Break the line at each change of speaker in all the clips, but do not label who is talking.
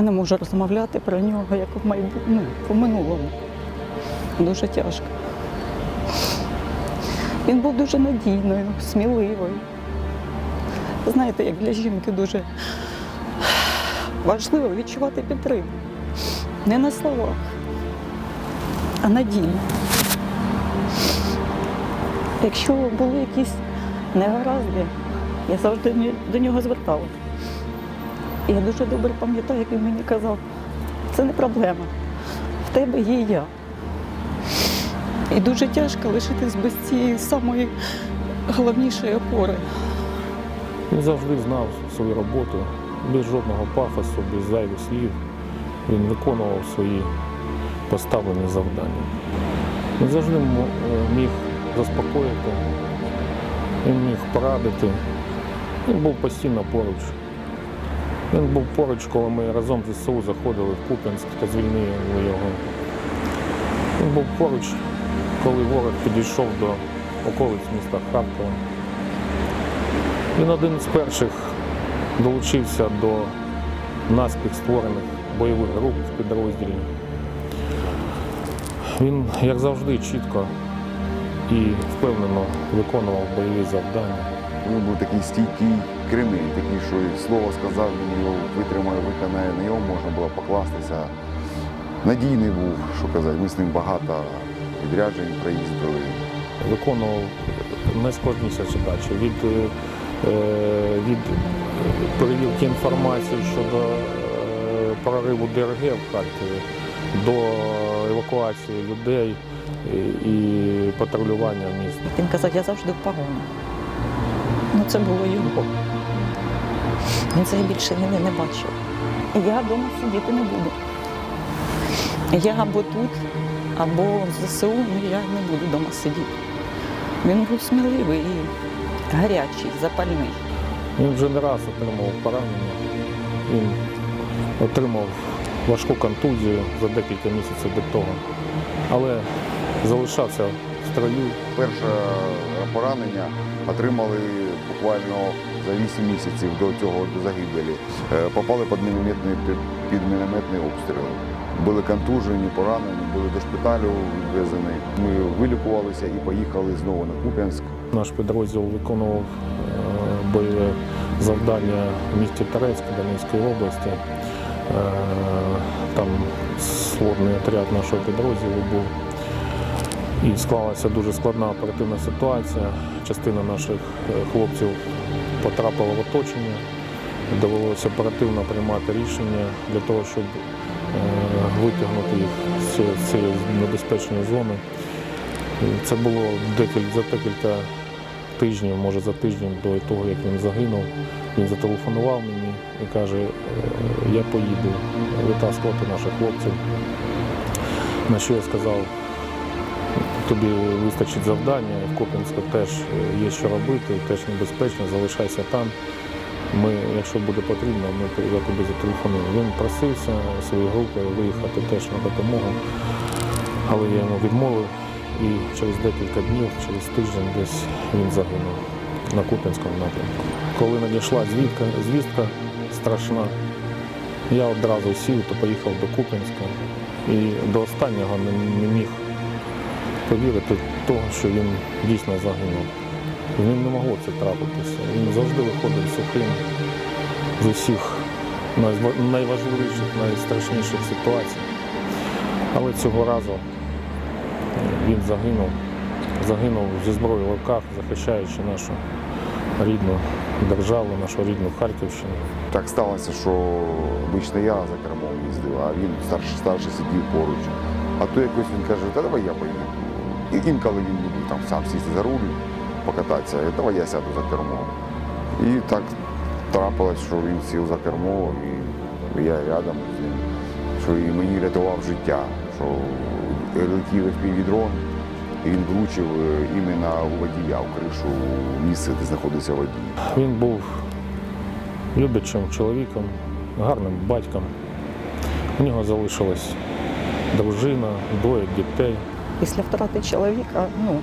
Я не можу розмовляти про нього як в майбутньому, по минулому. Дуже тяжко. Він був дуже надійною, сміливою. Знаєте, як для жінки дуже важливо відчувати підтримку. Не на словах, а надійно. Якщо були якісь негаразди, я завжди до нього зверталася. Я дуже добре пам'ятаю, як він мені казав, це не проблема. В тебе є я. І дуже тяжко лишитись без цієї самої головнішої опори.
Він завжди знав свою роботу, без жодного пафосу, без зайвих слів. Він виконував свої поставлені завдання. Він завжди е, міг заспокоїти, він міг порадити. Він був постійно поруч. Він був поруч, коли ми разом з СУ заходили в Куп'янськ та звільнили його. Він був поруч, коли ворог підійшов до околиць міста Харкова. Він один з перших долучився до наспіх створених бойових груп в підрозділі. Він, як завжди, чітко і впевнено виконував бойові завдання.
Він був такий стійкий кремень, такий, що слово сказав, він його витримає, виконає, на нього можна було покластися. Надійний був, що казати, ми з ним багато відряджень проїздили.
Виконував найскладніші задачі від, е, е, від перевірки інформації щодо е, прориву ДРГ в Харкові до евакуації людей і, і патрулювання міста.
Він казав, я завжди в погоні. Ну це було його. Він це більше війни не бачив. Я вдома сидіти не буду. Я або тут, або в ЗСУ, ну я не буду вдома сидіти. Він був сміливий і гарячий, запальний.
Він вже не раз отримав поранення. Він отримав важку контузію за декілька місяців до того, але залишався строю.
Перше поранення отримали буквально за 8 місяців до цього до загибелі. Е, Попали під мінометний, під, мінометний обстріл. Були контужені, поранені, були до шпиталю відвезені. Ми вилікувалися і поїхали знову на Куп'янськ.
Наш підрозділ виконував е, бойове завдання в місті Торецьк Донецької області. Е, Там сводний отряд нашого підрозділу був. І склалася дуже складна оперативна ситуація. Частина наших е, хлопців потрапила в оточення. Довелося оперативно приймати рішення для того, щоб е, витягнути їх з цієї- небезпечної зони. Це було за декілька тижнів, може за тиждень до того, як він загинув. Він зателефонував мені і каже, «Е, я поїду витаскувати наших хлопців. На що я сказав, тобі вистачить завдання, в Копінську теж е, є що робити, теж небезпечно, залишайся там. Ми, якщо буде потрібно, ми я тобі зателефонуємо. Він просився своєю групою виїхати теж на допомогу, але я йому відмовив. І через декілька днів, через тиждень десь він загинув на Куп'янському напрямку. Коли надійшла звідка, звістка страшна, я одразу сів та поїхав до Куп'янська і до останнього не міг повірити того, що він дійсно загинув. Ним не могло це трапитися. Він завжди виходив сухим з усіх найважливіших, найстрашніших ситуацій. Але цього разу він загинув, загинув зі зброєю в руках, захищаючи нашу рідну державу, нашу рідну Харківщину.
Так сталося, що обично я за кермом їздив, а він старший, старший сидів поруч. А то якось він каже, та давай я поїду. І інколи він любив там сам сісти за руль, покататися, давай я сяду за кермо. І так трапилось, що він сів за кермо, і я рядом з ним, що і мені рятував життя, що летів FPV-дрон, і він влучив е, іменно у водія, в кришу місце, де знаходився водій.
Він був люблячим чоловіком, гарним батьком. У нього залишилась дружина, двоє дітей.
Після втрати чоловіка, ну,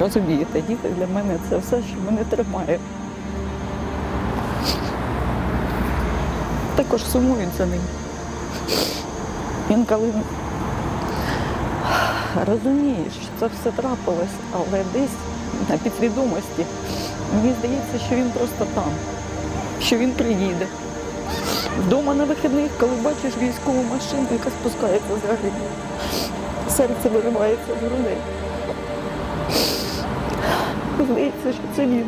розумієте, діти для мене це все, що мене тримає. також сумують за ним. Інколи розумієш, що це все трапилось, але десь на підсвідомості мені здається, що він просто там, що він приїде. Вдома на вихідних, коли бачиш військову машину, яка спускається з гори, серце виривається з грудей. Здається, що це він.